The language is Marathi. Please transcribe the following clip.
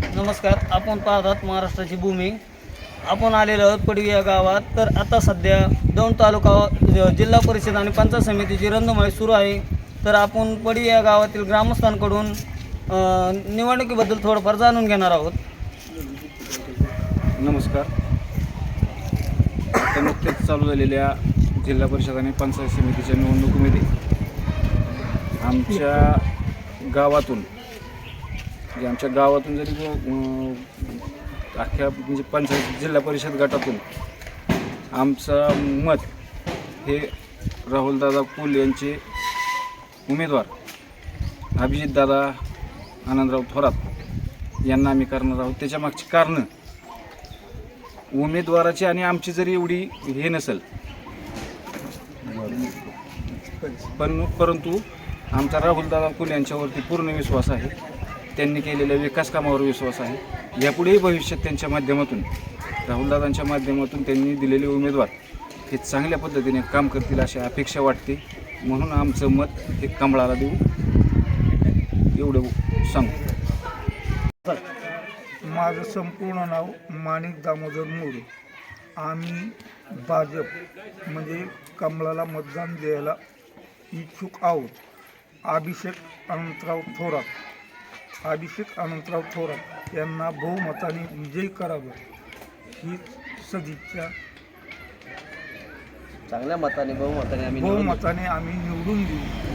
नमस्कार आपण पाहतात महाराष्ट्राची भूमी. आपण आलेलो आहोत पडवी या गावात. तर आता सध्या दौंड तालुका जिल्हा परिषद आणि पंचायत समितीची रंधुमाळी सुरू आहे. तर आपण पडवी या गावातील ग्रामस्थांकडून निवडणुकीबद्दल थोडंफार जाणून घेणार आहोत. नमस्कार. आता नुकत्याच चालू झालेल्या जिल्हा परिषद आणि पंचायत समितीच्या निवडणुकीमध्ये आमच्या गावातून म्हणजे आमच्या गावातून जरी जो, अख्ख्या म्हणजे पंचायत जिल्हा परिषद गटातून आमचं मत हे राहुलदादा कुल यांचे उमेदवार अभिजितदादा आनंदराव थोरात यांना आम्ही करणार आहोत. त्याच्यामागची कारणं उमेदवाराची आणि आमची जरी एवढी हे नसेल पण परंतु आमचा राहुलदादा कुल यांच्यावरती पूर्ण विश्वास आहे. त्यांनी केलेल्या विकास कामावर विश्वास आहे. यापुढेही भविष्यात त्यांच्या माध्यमातून राहुलदादांच्या माध्यमातून त्यांनी दिलेले उमेदवार हे चांगल्या पद्धतीने काम करतील अशी अपेक्षा वाटते. म्हणून आमचं मत हे कमळाला देऊ. एवढं सांगतो माझं संपूर्ण नाव माणिक दामोदर मोरे. आम्ही भाजप म्हणजे कमळाला मतदान द्यायला इच्छुक आहोत. अभिषेक अनंतराव थोरात. अभिषेक अनंतराव थोरात यांना बहुमताने विजयी करावं ही सदिच्छा. चांगल्या मताने बहुमताने आम्ही निवडून बहुमताने आम्ही निवडून देऊ.